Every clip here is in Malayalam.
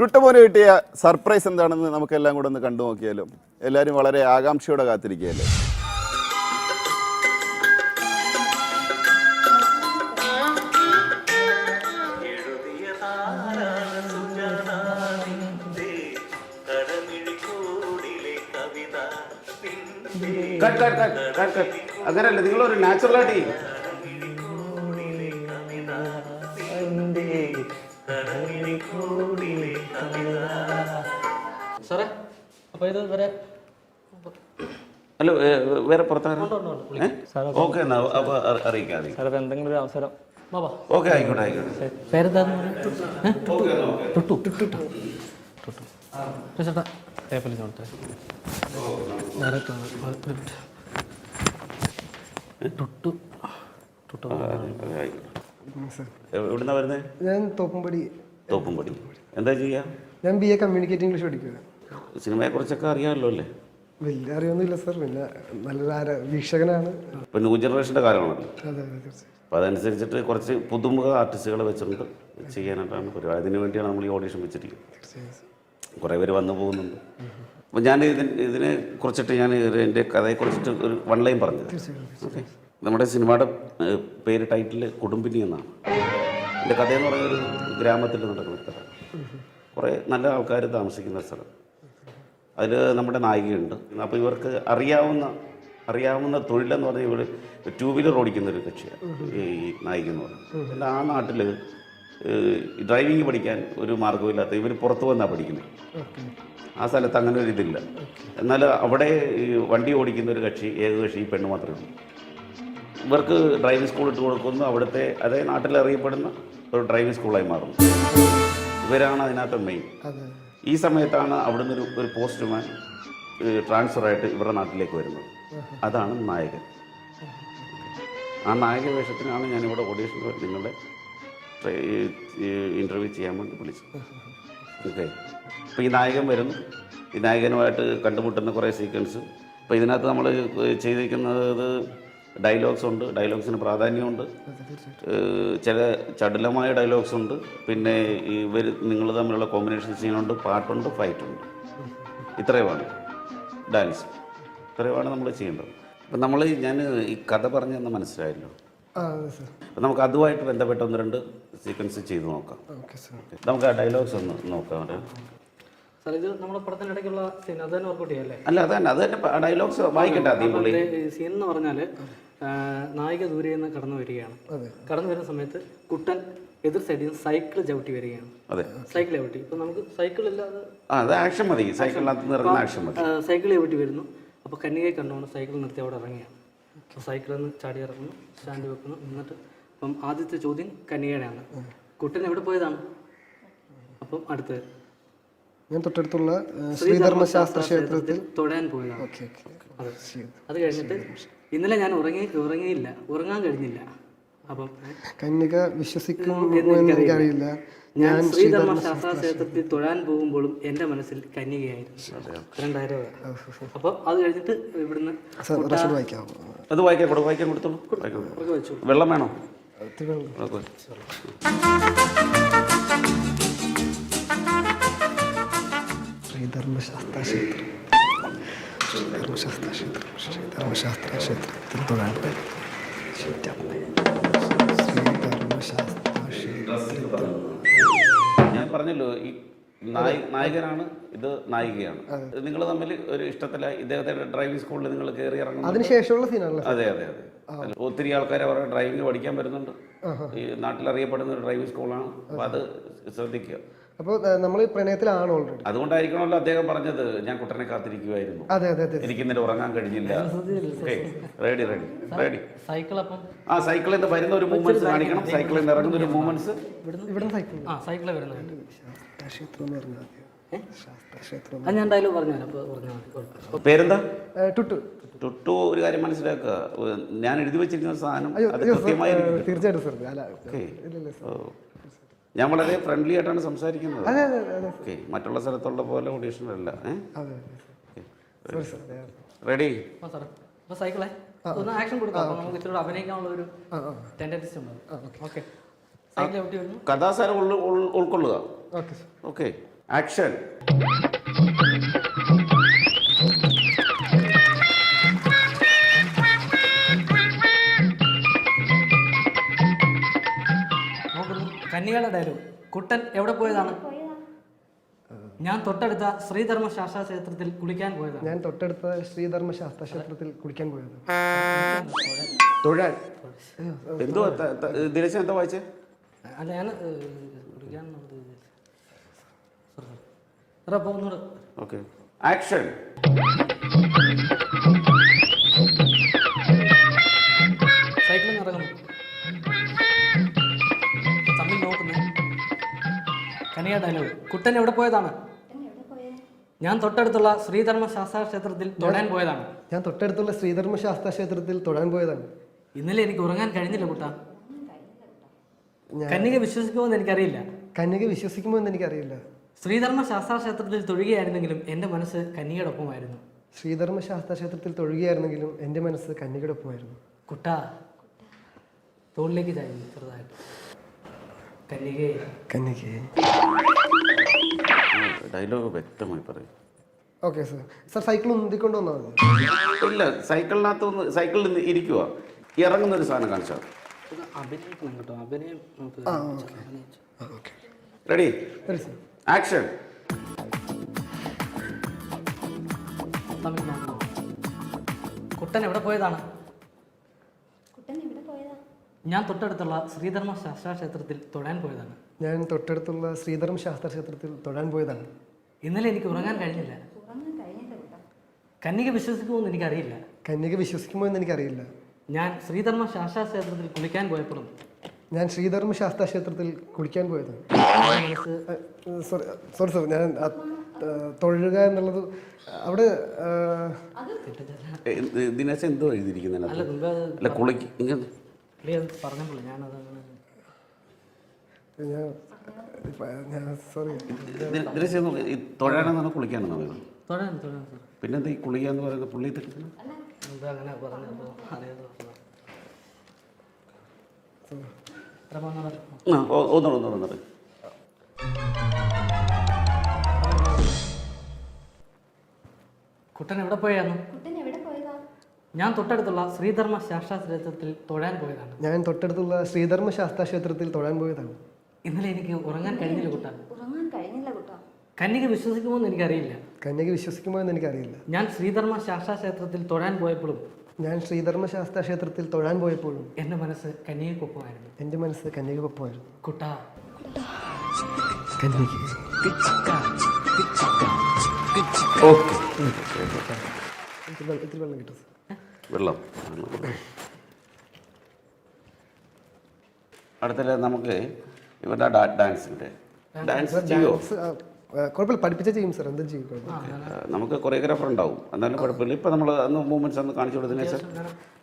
ടുട്ടമോന് കിട്ടിയ സർപ്രൈസ് എന്താണെന്ന് നമുക്കെല്ലാം കൂടെ ഒന്ന് കണ്ടു നോക്കിയാലും. എല്ലാവരും വളരെ ആകാംക്ഷയോടെ കാത്തിരിക്കുകയല്ലേ? Cut cut cut cut cut അങ്ങനെയല്ല നിങ്ങളൊരു നാച്ചുറലായിട്ട് ചെയ്യും. സാറേ അപ്പോൾ ഇത് വരെ അല്ല ഏ, വേറെ പുറത്താരും? ഓക്കെ എന്നാ അപ്പൊ അറിയിക്കാം സാറേ എന്തെങ്കിലും ഒരു അവസരം ഓക്കെ ആയിക്കോട്ടെ ആയിക്കോട്ടെ. പേരെന്താന്ന് പറഞ്ഞു ടുട്ടു. ടുട്ടു ടുട്ടു ചേട്ടാ ടുട്ടു ടുട്ടു. എവിടുന്നാ വരുന്നത് ഞാൻ തോപ്പുംപടി തോപ്പുംപടി എന്താ ചെയ്യാ? ഞാൻ ബി എ കമ്മ്യൂണിക്കേറ്റ് ഇംഗ്ലീഷ് പഠിക്കുക സിനിമയെ കുറിച്ചൊക്കെ അറിയാമല്ലോ അല്ലേ? വലിയ അറിയൊന്നുമില്ല സർ. പിന്നെ നല്ലൊരു വീക്ഷകനാണ്. ഇപ്പൊ ന്യൂ ജനറേഷന്റെ കാലമാണല്ലോ. അതെ അതെ അപ്പോൾ അതനുസരിച്ചിട്ട് കുറച്ച് പുതുമുഖ ആർട്ടിസ്റ്റുകളെ വെച്ചിട്ടുണ്ട്. ചെയ്യാനായിട്ടാണ് പരിപാടി അതിന് വേണ്ടിയാണ് നമ്മൾ ഈ ഓഡിഷൻ വെച്ചിരിക്കുന്നത്. കുറെ പേര് വന്നു പോകുന്നുണ്ട്. അപ്പോൾ ഞാൻ ഇതിന് ഇതിനെ കുറിച്ചിട്ട് ഞാൻ എന്റെ കഥയെ കഥയെക്കുറിച്ചിട്ട് ഒരു വൺ ലൈൻ പറഞ്ഞത് ഓക്കെ. നമ്മുടെ സിനിമയുടെ പേര് ടൈറ്റിൽ കുടുംബിനി എന്നാണ്. എന്റെ കഥയെന്ന് എന്ന് ഒരു ഗ്രാമത്തിൽ നടക്കുന്ന കഥ. കുറേ നല്ല ആൾക്കാർ താമസിക്കുന്ന സ്ഥലം. അതിൽ നമ്മുടെ നായികയുണ്ട്. അപ്പോൾ ഇവർക്ക് അറിയാവുന്ന അറിയാവുന്ന തൊഴിലെന്ന് പറഞ്ഞാൽ ഇവർ ടൂ വീലർ ഓടിക്കുന്ന ഒരു കക്ഷിയാണ് ഈ നായിക എന്ന് പറയുന്നത്. അല്ല ആ നാട്ടിൽ ഡ്രൈവിംഗ് പഠിക്കാൻ ഒരു മാർഗമില്ലാത്ത ഇവർ പുറത്തു വന്നാണ് പഠിക്കുന്നത് ആ സ്ഥലത്ത് അങ്ങനെ ഒരു ഇതില്ല. എന്നാൽ അവിടെ ഈ വണ്ടി ഓടിക്കുന്ന ഒരു കക്ഷി ഏക കക്ഷി പെണ്ണ് മാത്രമേ ഉള്ളൂ. ഇവർക്ക് ഡ്രൈവിംഗ് സ്കൂൾ ഇട്ട് കൊടുക്കുന്നു. അവിടുത്തെ അതേ നാട്ടിൽ അറിയപ്പെടുന്ന ഒരു ഡ്രൈവിംഗ് സ്കൂളായി മാറുന്നു. ഇവരാണ് അതിനകത്ത് മെയിൻ ഈ സമയത്താണ് അവിടുന്ന് ഒരു ഒരു പോസ്റ്റ്മാൻ ട്രാൻസ്ഫർ ആയിട്ട് ഇവരുടെ നാട്ടിലേക്ക് വരുന്നത്. അതാണ് നായകൻ. ആ നായക വേഷത്തിനാണ് ഞാനിവിടെ ഓഡീഷൻ നിങ്ങളുടെ ഇന്റർവ്യൂ ചെയ്യാൻ വേണ്ടി വിളിച്ചത്. ഓക്കെ അപ്പോൾ ഈ നായകൻ വരുന്നു. ഈ നായകനുമായിട്ട് കണ്ടുമുട്ടുന്ന കുറേ സീക്വൻസ് അപ്പോൾ ഇതിനകത്ത് നമ്മൾ ചെയ്തിരിക്കുന്നത് ഡയലോഗ്സ് ഉണ്ട് ഡയലോഗ്സിന് പ്രാധാന്യമുണ്ട്. ചില ചടുലമായ ഡയലോഗ്സ് ഉണ്ട്. പിന്നെ ഈ ഇവർ നിങ്ങൾ തമ്മിലുള്ള കോമ്പിനേഷൻ സീനുണ്ട് പാട്ടുണ്ട് ഫൈറ്റുണ്ട് ഇത്രയുമാണ്. ഡാൻസ് ഇത്രയുമാണ് നമ്മൾ ചെയ്യേണ്ടത്. അപ്പം നമ്മൾ ഞാൻ ഈ കഥ പറഞ്ഞെന്ന് മനസ്സിലായല്ലോ? അപ്പം നമുക്ക് അതുമായിട്ട് ബന്ധപ്പെട്ട ഒന്ന് രണ്ട് സീക്വൻസ് ചെയ്ത് നോക്കാം. നമുക്ക് ആ ഡയലോഗ്സ് ഒന്ന് നോക്കാം. ഇത് നമ്മുടെ പടത്തിനിടയ്ക്കുള്ള സീൻ അത് തന്നെ വർക്കൗട്ട് ചെയ്യാം അല്ല? അത് തന്നെ അത് തന്നെ ഡയലോഗ്സ് വായിക്കട്ടെ ആദ്യം പുള്ളി. സീൻ എന്ന് പറഞ്ഞാൽ നായിക ദൂരെ നിന്ന് കടന്നു വരികയാണ്. കടന്നു വരുന്ന സമയത്ത് കുട്ടൻ എതിർ സൈഡിൽ നിന്ന് സൈക്കിൾ ചവിട്ടി വരികയാണ്. സൈക്കിൾ ചവിട്ടി. ഇപ്പൊ നമുക്ക് സൈക്കിൾ ഇല്ലാതെ ആ അത് ആക്ഷൻ മതി. സൈക്കിളിനകത്ത് ആക്ഷൻ മതി. സൈക്കിൾ ചവിട്ടി വരുന്നു. അപ്പൊ കന്നികയെ കണ്ടുകൊണ്ട് സൈക്കിൾ നിർത്തി അവിടെ ഇറങ്ങിയാണ് അപ്പോൾ സൈക്കിളിൽ നിന്ന് ചാടി ഇറങ്ങുന്നു സ്റ്റാൻഡ് വെക്കുന്നു. എന്നിട്ട് അപ്പം ആദ്യത്തെ ചോദ്യം കന്നികയുടെയാണ് കുട്ടൻ എവിടെ പോയതാണ്? അപ്പം അടുത്തത്. ഞാൻ തൊട്ടടുത്തുള്ള ശ്രീധർമ്മശാസ്ത്ര ക്ഷേത്രത്തിൽ തൊഴാൻ പോയതാണ്. ഓക്കെ ഓക്കെ അത് കഴിഞ്ഞിട്ട് ഇന്നലെ ഞാൻ ഉറങ്ങി ഉറങ്ങിയില്ല. ഉറങ്ങാൻ കഴിഞ്ഞില്ല. അപ്പം കന്യക വിശ്വസിക്കും എന്ന് എനിക്കറിയില്ല. ഞാൻ ശ്രീധർമ്മ ശാസ്ത്ര ക്ഷേത്രത്തിൽ തൊഴാൻ പോകുമ്പോഴും എന്റെ മനസ്സിൽ കന്യകയായിരുന്നു. രണ്ടായിരം അപ്പൊ അത് കഴിഞ്ഞിട്ട് ഇവിടുന്ന് അത് വായിക്കാൻ വായിക്കാൻ കൊടുത്തോളൂ. വെള്ളം വേണോ? തിരുവനന്തപുരം ഓക്കെ. ശ്രീധർമ്മശാസ്ത്ര ക്ഷേത്രം ശ്രീധർമ്മശാസ്ത്ര ക്ഷേത്രം ശ്രീധർമ്മശാസ്ത്ര തൊഴാൻ പോയി. ശ്രീധർമ്മ- ഞാൻ പറഞ്ഞല്ലോ ഈ നായ നായകനാണ് ഇത് നായികയാണ്. നിങ്ങൾ തമ്മിൽ ഒരു ഇഷ്ടത്തില ഇദ്ദേഹത്തെ ഡ്രൈവിംഗ് സ്കൂളിൽ നിങ്ങൾ കയറി ഇറങ്ങുന്നു അതിനുശേഷമുള്ള സീനാണല്ലോ അതെ അതെ അതെ. ഒത്തിരി ആൾക്കാർ അവരുടെ ഡ്രൈവിംഗ് പഠിക്കാൻ വരുന്നുണ്ട്. ഈ നാട്ടിൽ അറിയപ്പെടുന്ന ഒരു ഡ്രൈവിംഗ് സ്കൂളാണ്. അപ്പോൾ അത് ശ്രദ്ധിക്കുക. അപ്പോൾ നമ്മൾ പ്രണയത്തിലാണ് ഓൾറെഡി അതുകൊണ്ടായിരിക്കണമല്ലോ അദ്ദേഹം പറഞ്ഞത് ഞാൻ കുട്ടനെ കാത്തിരിക്കുമായിരുന്നു അതെ അതെ അതെ. എനിക്ക് ഇന്നലെ ഉറങ്ങാൻ കഴിഞ്ഞില്ല. റെഡി റെഡി റെഡി സൈക്കിൾ അപ്പം ആ സൈക്കിളിൽ നിന്ന് വരുന്ന ഒരു മൂവ്മെന്റ്സ് കാണിക്കണം. സൈക്കിളിൽ നിന്ന് ഇറങ്ങുന്ന ഒരു മൂവ്മെന്റ്സ് ഇവിടെ സൈക്കിൾ ആ സൈക്കിളിൽ വരുന്നുണ്ട് ശാസ്ത്രക്ഷേത്രം എന്ന് പറഞ്ഞാൽ മതി. ശാസ്ത്രക്ഷേത്രം അത് ഞാൻ പറഞ്ഞുതരാം അപ്പോൾ പറഞ്ഞാൽ മതി. കുഴപ്പമില്ല. പേരെന്താ? ഏ, ടുട്ടു. തൊട്ടു ഒരു കാര്യം മനസ്സിലാക്കുക. ഞാൻ എഴുതി വെച്ചിരിക്കുന്ന സാധനം അയ്യോ അത് അയ്യോ സാർ കൃത്യമായി തീർച്ചയായിട്ടും സാർ. അല്ല ഓക്കേ. ഞാൻ വളരെ ഫ്രണ്ട്ലി ആയിട്ടാണ് സംസാരിക്കുന്നത്. അതെ അതെ അതെ ഓക്കെ മറ്റുള്ള സ്ഥലത്തുള്ള പോലെ ഓഡീഷനല്ല. റെഡി സൈക്കിളെ ഒന്ന് ആക്ഷൻ കൊടുക്കാം. നമുക്ക് ഇച്ചിരി അഭിനയിക്കാനുള്ള ഒരു ടെൻഡൻസി ഉണ്ട്. ഓക്കെ. സൈക്കിൾ എവിടെ വരുന്നു കഥാസാരം ഉൾ- ഉൾ- ഉൾക്കൊള്ളുക. ഓക്കെ ആക്ഷൻ കന്യകയുടെ ഡയലോഗ്. കുട്ടൻ എവിടെ പോയതാണ്? ഞാൻ തൊട്ടടുത്ത ശ്രീധർമ്മ ശാസ്ത്ര ക്ഷേത്രത്തിൽ കുളിക്കാൻ പോയതാണ്. ഞാൻ തൊട്ടടുത്ത ശ്രീധർമ്മ ശാസ്ത്ര ക്ഷേത്രത്തിൽ കുളിക്കാൻ പോയത്. തൊഴാൻ? എന്തോ ദിനേശൻ എന്താ വായിച്ചേ? അല്ല ഞാൻ കുളിക്കാൻ സാറേ അപ്പോൾ ഒന്നുകൂടെ okay action Kaniya dialogue Kuttan എവിടെ പോയതാണ്? ഞാൻ തൊട്ടടുത്തുള്ള ശ്രീധർമ്മ ശാസ്ത്ര ക്ഷേത്രത്തിൽ തൊഴാൻ പോയതാണ്. ഞാൻ തൊട്ടടുത്തുള്ള ശ്രീധർമ്മ ശാസ്ത്ര ക്ഷേത്രത്തിൽ തൊഴാൻ പോയതാണ്. ഇന്നലെ എനിക്ക് ഉറങ്ങാൻ കഴിഞ്ഞില്ല കുട്ട. കന്യക വിശ്വസിക്കുമെന്ന് എനിക്കറിയില്ല. കന്യക വിശ്വസിക്കുമോ എന്ന് എനിക്കറിയില്ല. ശ്രീധർമ്മ ശാസ്ത്ര ക്ഷേത്രത്തിൽ തൊഴുകയായിരുന്നെങ്കിലും എന്റെ മനസ്സ് കന്യകയുടെ ഒപ്പമായിരുന്നു ശ്രീധർമ്മ ശാസ്ത്ര ക്ഷേത്രത്തിൽ തൊഴുകയായിരുന്നെങ്കിലും എന്റെ മനസ്സ് കന്യകയുടെ ഒപ്പമായിരുന്നു കുട്ട തോളിലേക്ക് ചായുന്നു ചെറുതായിട്ട്. ഡയലോഗ് വ്യക്തമായി പറയും. Okay sir. സർ സൈക്കിൾ ഉന്തിക്കൊണ്ട് വന്നാൽ മതി. ഇല്ല സൈക്കിളിനകത്ത് ഒന്ന് സൈക്കിളിൽ നിന്ന് ഇരിക്കുക ഇറങ്ങുന്ന ഒരു സാധനം കാണിച്ചാൽ റെഡി ആക്ഷൻ കുട്ടൻ എവിടെ പോയതാണ്? ഞാൻ തൊട്ടടുത്തുള്ള ശ്രീധർമ്മ ശാസ്ത്ര ക്ഷേത്രത്തിൽ തൊഴാൻ പോയതാണ്. ഞാൻ തൊട്ടടുത്തുള്ള ശ്രീധർമ്മ ശാസ്ത്ര ക്ഷേത്രത്തിൽ തൊഴാൻ പോയതാണ്. ഇന്നലെ എനിക്ക് ഉറങ്ങാൻ കഴിഞ്ഞില്ല. ഉറങ്ങാൻ വിശ്വസിക്കുമോ കുട്ട. കന്യക വിശ്വസിക്കുമെന്ന് എനിക്കറിയില്ല. കന്യക വിശ്വസിക്കുമോ എന്ന് എനിക്കറിയില്ല. ഞാൻ ശ്രീധർമ്മ ശാസ്ത്ര ക്ഷേത്രത്തിൽ കുളിക്കാൻ പോയപ്പോഴും ഞാൻ ശ്രീധർമ്മ ശാസ്ത്ര ക്ഷേത്രത്തിൽ കുളിക്കാൻ പോയതാണ്. സോറി സോറി ഞാൻ തൊഴുക എന്നുള്ളത് അവിടെ ആ, ദിനേശൻ എന്തോ അല്ല എഴുതിയിരിക്കുന്നതിനകത്ത് അല്ല കുളിക്ക് പുള്ളി പറഞ്ഞപ്പോൾ ഞാനത് ഞാൻ സോറി. പറയുന്നത് തൊഴാൻ തൊഴാൻ സാർ പിന്നെന്താ ഈ കുളിക്കുക എന്ന് പറയുന്നത് പുള്ളി അങ്ങനെ പറഞ്ഞപ്പോൾ അറിയാതെ? ആ കുട്ടൻ എവിടെ പോയായിരുന്നു? ഞാൻ തൊട്ടടുത്തുള്ള ശ്രീധർമ്മ ശാസ്ത്ര ക്ഷേത്രത്തിൽ തൊഴാൻ പോയതാണ്. ഞാൻ തൊട്ടടുത്തുള്ള ശ്രീധർമ്മ ശാസ്ത്ര ക്ഷേത്രത്തിൽ തൊഴാൻ പോയതാണ്. ഇന്നലെ എനിക്ക് ഉറങ്ങാൻ കഴിഞ്ഞില്ല കുട്ട. ഉറങ്ങാൻ കഴിഞ്ഞില്ല കുട്ട. കന്യക വിശ്വസിക്കുമെന്ന് എനിക്കറിയില്ല. കന്യക വിശ്വസിക്കുമോ എന്ന് എനിക്കറിയില്ല. ഞാൻ ശ്രീധർമ്മ ശാസ്ത്ര ക്ഷേത്രത്തിൽ തൊഴാൻ പോയപ്പോഴും ഞാൻ ശ്രീധർമ്മ ശാസ്ത്ര ക്ഷേത്രത്തിൽ തൊഴാൻ പോയപ്പോഴും എന്റെ മനസ്സ് കന്യകക്കൊപ്പമായിരുന്നു. എന്റെ മനസ്സ് കന്യകക്കൊപ്പമായിരുന്നു. കുട്ട. ഓക്കെ. ഇത്തിരി വെള്ളം- ഇത്തിരി വെള്ളം കിട്ടും. വെള്ളം. അടുത്തത് നമുക്ക് ഇവരുടെ ഡാൻസിന്റെ ഡാൻസ് ചെയ്യോ? ഡാൻസ്, ആ, ആ, കുഴപ്പമില്ല. പഠിപ്പിച്ച ചെയ്യും സാർ എന്തും ചെയ്യും കുഴപ്പമില്ല. ആ, നമുക്ക് കൊറിയോഗ്രാഫർ ഉണ്ടാവും. എന്നാലും കുഴപ്പമില്ല. ഇപ്പം നമ്മൾ അന്ന് മൂവ്മെന്റ്സ് ഒന്ന് കാണിച്ചു കൊടുത്തതിന് ശേഷം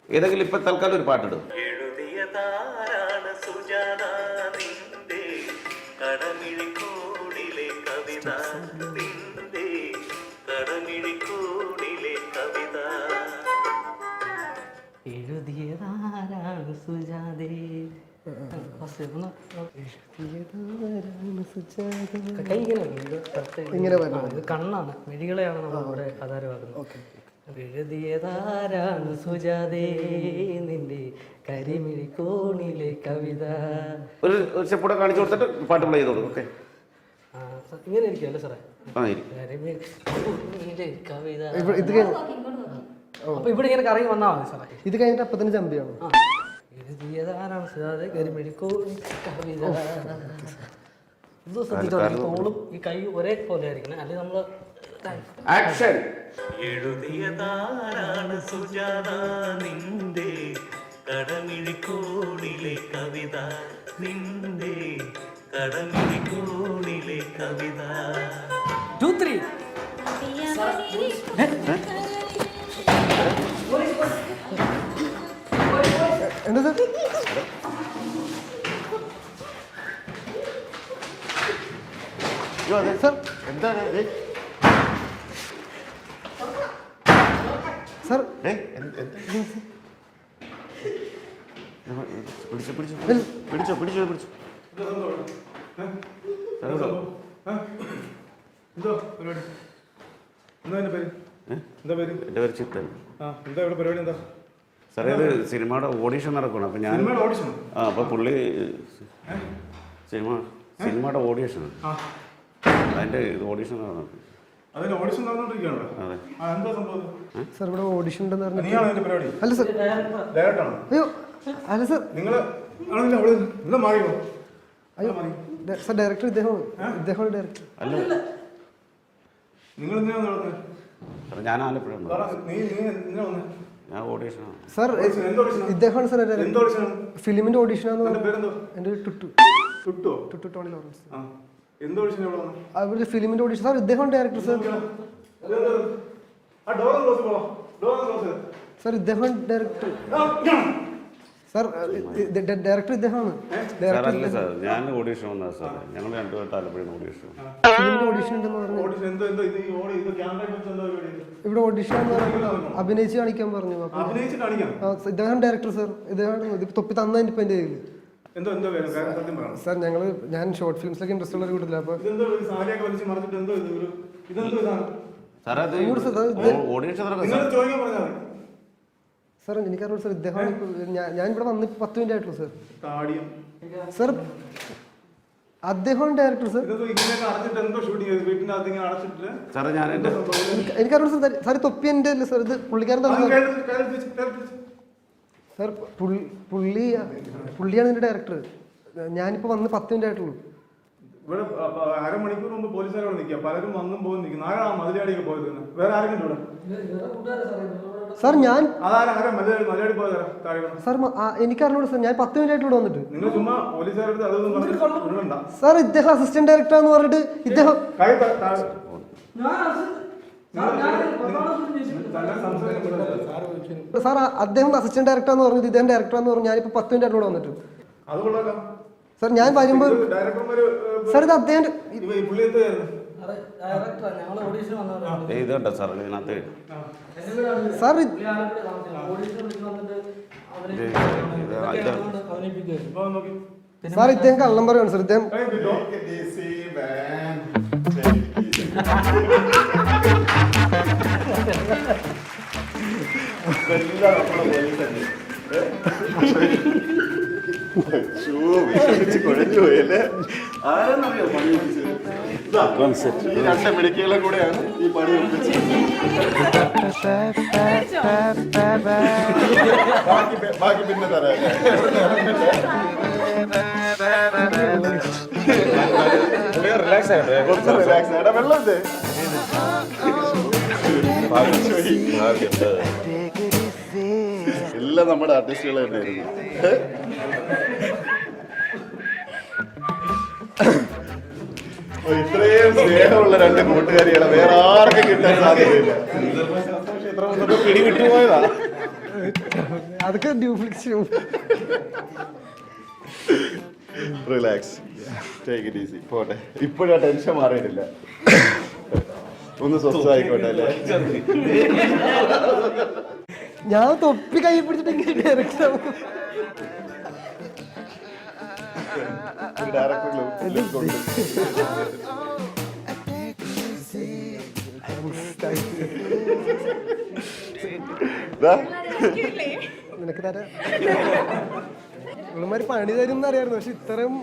ഏതെങ്കിലും ഇപ്പം തൽക്കാലം ഒരു പാട്ടിടും എഴുതിയതാരാണ് സുജാത. ഇങ്ങനെ. ഇത് കണ്ണാണ്. മിഴികളെയാണ് നമ്മൾ ഇവിടെ ആധാരമാക്കുന്നത്. എഴുതിയതാരാണ് സുജാതേ നിന്റെ കരിമിഴി കോണിലെ കവിത? ഒരു ഒരു സ്റ്റെപ്പ് കൂടെ കാണിച്ചു കൊടുത്തിട്ട് പാട്ട് പ്ലേ ചെയ്തോളൂ. ഓക്കെ. ആ, സ- ഇങ്ങനെ ഇരിക്കുമല്ലേ സാറേ? ആ ഇരിക്കും കരിമിഴി കോണിലെ കവിത. ഇത് കഴിഞ്ഞ് അപ്പൊ ഇവിടെ ഇങ്ങനെ കറങ്ങി വന്നാൽ മതി സാറേ. ഇത് കഴിഞ്ഞിട്ട് അപ്പത്തിന് തന്നെ ജമ്പ് ആ. എഴുതിയതാരാണ് സുജാതേ കരിമിഴി കോണിലെ കവിത. ഇത് ശ്രദ്ധിച്ചോളൂ ഈ തോളും ഈ കൈ ഒരേ പോലെ ആയിരിക്കണം അല്ലെങ്കിൽ നമ്മൾ ആക്ഷൻ എഴുതിയതാരാണ് സുജാത നിന്റെ കടമിഴിക്കോണിലെ കവിത? നിന്റെ കടമിഴിക്കോണിലെ കവിത. ടു ത്രീ എന്താ സാർ സാർ. എന്താണ്? സാർ? പിടിച്ചോ പിടിച്ചോ പിടിച്ചോ പിടിച്ചോ പിടിച്ചോ. എന്തോ പരിപാടി? എന്താ പേര്? എന്താ പേര് ചിത്തൻ. ആ എന്താ ഇവിടെ പരിപാടി എന്താ? സാറേ ഇത് സിനിമയുടെ ഓഡീഷൻ നടക്കണം അപ്പം ഞാൻ ആ അപ്പോൾ പുള്ളി സിനിമ സിനിമയുടെ ഓഡിഷൻ. ആ. അതിന്റെ ഇത് ഓഡീഷൻ നടന്നു. ഓഡിഷൻ നടന്നുകൊണ്ടിരിക്കുകയാണോ അതെ. ആ സംഭവം സാർ ഇവിടെ ഓഡിഷൻ ഉണ്ടെന്ന് പറഞ്ഞു അല്ല സാർ. അയ്യോ അല്ല സാർ. നിങ്ങൾ അയ്യോ സാർ ഡയറക്ടർ ഇദ്ദേഹമാണ് ഇദ്ദേഹമാണ് ഡയറക്ടർ. അല്ല. നിങ്ങൾ ഞാൻ ആലപ്പുഴ നീ നീ എന്തിനാ ഞാൻ സർ ഓഡിഷൻ, എന്ത് ഓഡിഷനാ? ഇദ്ദേഹമാണ് സാർ ഫിലിമിന്റെ ഓഡീഷൻ എന്റെ ടുട്ടു. കിട്ടോ ടുട്ടു ടോണി ലോറൻസ്. അവരുടെ ഫിലിമിന്റെ ഓഡിഷൻ സാർ ഇദ്ദേഹമാണ് ഡയറക്ടർ സാർ ആ ഡോർ ക്ലോസ് പോവാ ഡോർ ക്ലോസ്. സാർ ഇദ്ദേഹം ഡയറക്ടർ സാർ ഡയറക്ടർ ഇദ്ദേഹമാണ്. ഞാൻ ഓഡീഷൻ വന്നത് ഞങ്ങൾ രണ്ടുപേരും ഓഡീഷൻ ഓഡിഷൻ ഉണ്ടെന്ന് പറഞ്ഞു ഇവിടെ ഓഡിഷൻ എന്ന് അഭിനയിച്ച് കാണിക്കാൻ പറഞ്ഞു. ഇദ്ദേഹം ഡയറക്ടർ സാർ ഇദ്ദേഹമാണ് തൊപ്പി തന്നതിന് ഇപ്പം എന്റെ കയ്യിൽ സാർ ഞങ്ങൾ ഞാൻ ഷോർട്ട് ഫിലിംസിലൊക്കെ ഇൻട്രസ്റ്റ് ഉള്ള ഒരു അപ്പൊ അപ്പോൾ സാർ, മതി സാർ ഇദ്ദേഹം ഇദ്ദേഹമാണ് ഞാൻ ഇവിടെ വന്ന് പത്ത് മിനിറ്റ് ആയിട്ടുള്ളൂ സാർ സാർ അദ്ദേഹം ഡയറക്ടർ സാർ. സാറേ ഞാൻ എന്റെ സാർ സാർ തൊപ്പി എന്റെ അല്ലേ സാർ? ഇത് പുള്ളിക്കാരൻ തന്നെ സാർ പുള്ളി പുള്ളി പുള്ളിയാണ് എന്റെ ഡയറക്ടർ. ഞാനിപ്പോൾ വന്ന് പത്ത് മിനിറ്റ് ആയിട്ടുള്ളൂ ഇവിടെ അരമണിക്കൂർ മുമ്പ് പോലീസുകാരോട് നിൽക്കുക. പലരും വന്നും പോകും നിൽക്കുന്നു. ആരാ മതിലാടിയൊക്കെ പോയത്? വേറെ ആരെങ്കിലും ഇവിടെ? സാർ ഞാൻ സാർ മ- ആ, സാർ ഞാൻ പത്ത് മിനിറ്റ് ആയിട്ട് ഇവിടെ വന്നിട്ട്. സാർ ഇദ്ദേഹം അസിസ്റ്റന്റ് ഡയറക്ടർ എന്ന് പറഞ്ഞിട്ട് ഇദ്ദേഹം സാർ അദ്ദേഹം അസിസ്റ്റന്റ് ഡയറക്ടർ എന്ന് പറഞ്ഞത് ഇദ്ദേഹം ഡയറക്ടർ എന്ന് പറഞ്ഞു ഞാനിപ്പോ പത്ത് മിനിറ്റ് ആയിട്ട് ഇവിടെ വന്നിട്ട്. സാർ ഞാൻ വരുമ്പോൾ ഡയറക്ടർമാര് സാർ ഇത് അദ്ദേഹം ഇത് കണ്ടോ സാർ? ഇതിനകത്ത്. സാർ സാർ ഇദ്ദേഹം കള്ളം പറയുകയാണ് സാർ ഇദ്ദേഹം കൈ കിട്ടോ കുഴഞ്ഞു പോയല്ലേ രണ്ട് മിടുക്കികളെ കൂടെയാണ് ഈ പണി ബാക്കി ബാക്കി പിന്നെ റിലാക്സ് ആയിട്ട് കുറച്ച് റിലാക്സ് എടാ വെള്ളം ഉണ്ട് എല്ലാം നമ്മുടെ ആർട്ടിസ്റ്റുകൾ തന്നെയായിരുന്നു ഇത്രയും സ്നേഹമുള്ള രണ്ട് കൂട്ടുകാരികളെ വേറെ ആർക്കും കിട്ടാൻ സാധ്യതയില്ല. പിടി വിട്ടുപോയതാ അതൊക്കെ ഡ്യൂപ്ലിക്സ് റിലാക്സ് ടേക്ക് ഇറ്റ് ഈസി പോട്ടെ. ഇപ്പോഴാ ടെൻഷൻ മാറിയിട്ടില്ല. ഒന്ന് സ്വസ്ഥമായിക്കോട്ടെ അല്ലേ? ഞാൻ തൊപ്പി കൈ പിടിച്ചിട്ട് പണി തരും എന്നറിയായിരുന്നു പക്ഷെ ഇത്രയും